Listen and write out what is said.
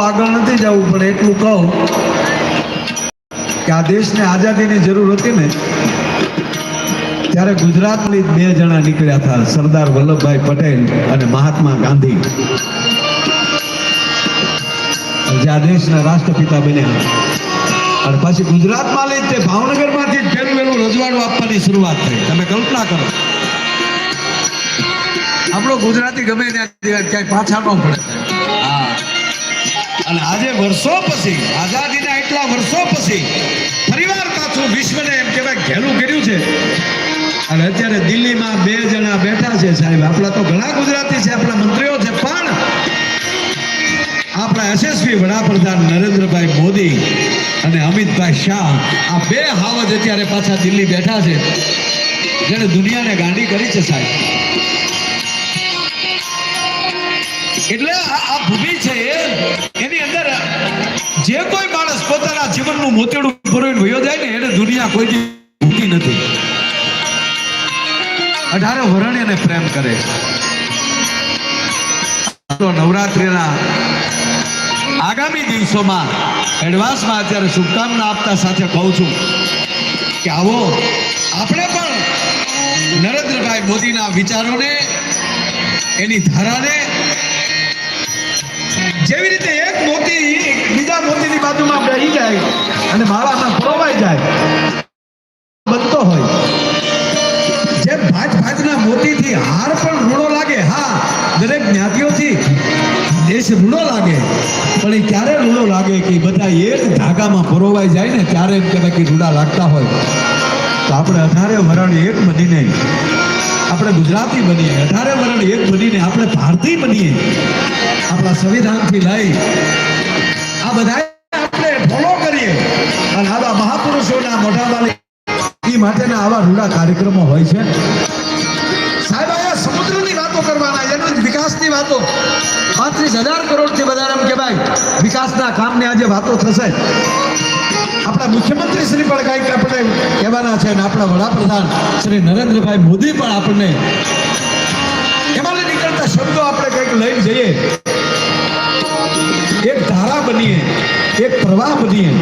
આગળ નથી જવું, પણ એટલું કહું કે આ દેશને આઝાદીની જરૂર હતી ને, ત્યારે ગુજરાતની બે જણા નીકળ્યા હતા, સરદાર વલ્લભભાઈ પટેલ અને મહાત્મા ગાંધી. જે આ દેશના રાષ્ટ્રપિતા બન્યા. અને પછી ગુજરાતમાં લઈ તે ભાવનગરમાંથી જ પહેલું પહેલું રજવાડું આપવાની શરૂઆત થઈ. તમે કલ્પના કરો. આપણો ગુજરાતી ગમે ત્યાં ક્યાંય પાછા ન પડે અને આજે વર્ષો પછી, આઝાદીના એટલા વર્ષો પછી, ફરીવાર પાછું વિશ્વને એમ કહેવાય ઘેલું કર્યું છે. અને અત્યારે દિલ્હીમાં બે જણા બેઠા છે સાહેબ. આપણા તો ઘણા ગુજરાતી છે, આપણા મંત્રીઓ છે, પણ આપણા યશસ્વી વડાપ્રધાન નરેન્દ્રભાઈ મોદી અને અમિતભાઈ શાહ આ બે હાવજ અત્યારે પાછા દિલ્હી બેઠા છે. જેને દુનિયાને ગાંડી કરી છે સાહેબ. એટલે આ ભૂમિ છે એની અંદર જે કોઈ માણસ પોતાના જીવનનું મોતેડું ભરવીને વયો જાય ને, એને દુનિયા કોઈ ભૂલી નથી. અઢારે વરણ એને પ્રેમ કરે તો નવરાત્રિના આગામી દિવસોમાં, એડવાન્સમાં અત્યારે શુભકામના આપતા સાથે કહું છું કે આવો, આપણે પણ નરેન્દ્રભાઈ મોદીના વિચારોને, એની ધારાને અને માળામાં પરોવાઈ જાય. બનતો હોય. જેમ ભાત ભાતના મોતીથી હાર પણ રૂડો લાગે, હા, દરેક જ્ઞાતિઓથી દેશ રૂડો લાગે. પણ એ ક્યારે રૂડો લાગે કે બધા એક ધાગામાં પરોવાઈ જાય ને ત્યારે એમ કહેવાય કે રૂડા લાગતા હોય. તો આપણે અઢારે વરણ એક બનીને, આપણે ગુજરાતી બનીએ, અઢારે વરણ એક બનીને આપણે ભારતીય બનીએ. આપણા સંવિધાનથી લઈ આ બધા આવા મોટા વાલી એ માટેના આવા રૂડા કાર્યક્રમો હોય છે. સાહેબ, અહીંયા સમુદ્રની વાતો કરવાના, એનો વિકાસની વાતો. પાંત્રીસ હજાર કરોડથી વધારે એમ કહેવાય. વિકાસના કામની આજે વાતો થશે. આપણા મુખ્યમંત્રી શ્રી પણ કંઈક આપણે કહેવાના છે અને આપણા વડાપ્રધાન શ્રી નરેન્દ્રભાઈ મોદી પણ આપણને એમાં નીકળતા શબ્દો આપણે કંઈક લઈને જઈએ. એક ધારા બનીએ, એક પ્રવાહ બનીએ.